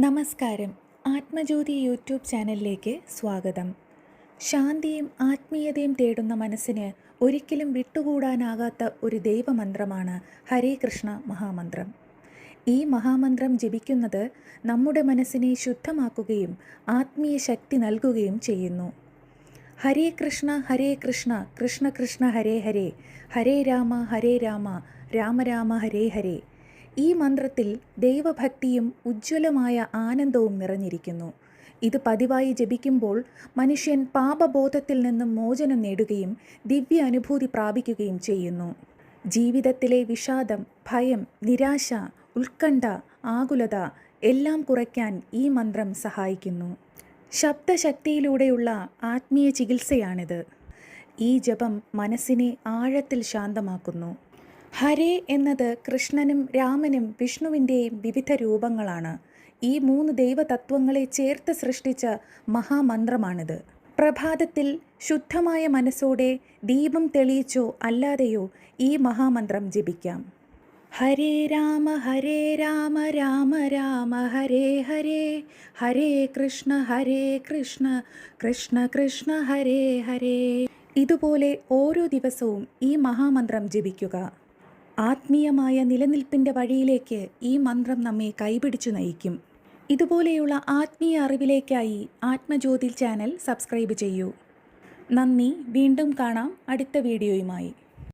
നമസ്കാരം. ആത്മജ്യോതി യൂട്യൂബ് ചാനലിലേക്ക് സ്വാഗതം. ശാന്തിയും ആത്മീയതയും തേടുന്ന മനസ്സിന് ഒരിക്കലും വിട്ടുകൂടാനാകാത്ത ഒരു ദൈവമന്ത്രമാണ് ഹരേ കൃഷ്ണ മഹാമന്ത്രം. ഈ മഹാമന്ത്രം ജപിക്കുന്നത് നമ്മുടെ മനസ്സിനെ ശുദ്ധമാക്കുകയും ആത്മീയ ശക്തി നൽകുകയും ചെയ്യുന്നു. ഹരേ കൃഷ്ണ ഹരേ കൃഷ്ണ കൃഷ്ണ കൃഷ്ണ ഹരേ ഹരേ ഹരേ രാമ ഹരേ രാമ രാമ രാമ ഹരേ ഹരേ ഈ മന്ത്രത്തിൽ ദൈവഭക്തിയും ഉജ്ജ്വലമായ ആനന്ദവും നിറഞ്ഞിരിക്കുന്നു. ഇത് പതിവായി ജപിക്കുമ്പോൾ മനുഷ്യൻ പാപബോധത്തിൽ നിന്നും മോചനം നേടുകയും ദിവ്യ അനുഭൂതി പ്രാപിക്കുകയും ചെയ്യുന്നു. ജീവിതത്തിലെ വിഷാദം ഭയം നിരാശ ഉത്കണ്ഠ ആകുലത എല്ലാം കുറയ്ക്കാൻ ഈ മന്ത്രം സഹായിക്കുന്നു. ശബ്ദശക്തിയിലൂടെയുള്ള ആത്മീയ ചികിത്സയാണിത്. ഈ ജപം മനസ്സിനെ ആഴത്തിൽ ശാന്തമാക്കുന്നു. ഹരേ എന്നത് കൃഷ്ണനും രാമനും വിഷ്ണുവിന്റെയും വിവിധ രൂപങ്ങളാണ്. ഈ മൂന്ന് ദൈവതത്വങ്ങളെ ചേർത്ത് സൃഷ്ടിച്ച മഹാമന്ത്രമാണിത്. പ്രഭാതത്തിൽ ശുദ്ധമായ മനസ്സോടെ ദീപം തെളിയിച്ചോ അല്ലാതെയോ ഈ മഹാമന്ത്രം ജപിക്കാം. ഹരേ രാമ ഹരേ രാമ രാമ രാമ ഹരേ ഹരേ ഹരേ കൃഷ്ണ ഹരേ കൃഷ്ണ കൃഷ്ണ കൃഷ്ണ ഹരേ ഹരേ. ഇതുപോലെ ഓരോ ദിവസവും ഈ മഹാമന്ത്രം ജപിക്കുക. ആത്മീയമായ നിലനിൽപ്പിന്റെ വഴിയിലേക്ക് ഈ മന്ത്രം നമ്മെ കൈപിടിച്ചു നയിക്കും. ഇതുപോലെയുള്ള ആത്മീയ അറിവിലേക്കായി ആത്മജ്യോതി ചാനൽ സബ്സ്ക്രൈബ് ചെയ്യൂ. നന്ദി വീണ്ടും കാണാം അടുത്ത വീഡിയോയുമായി.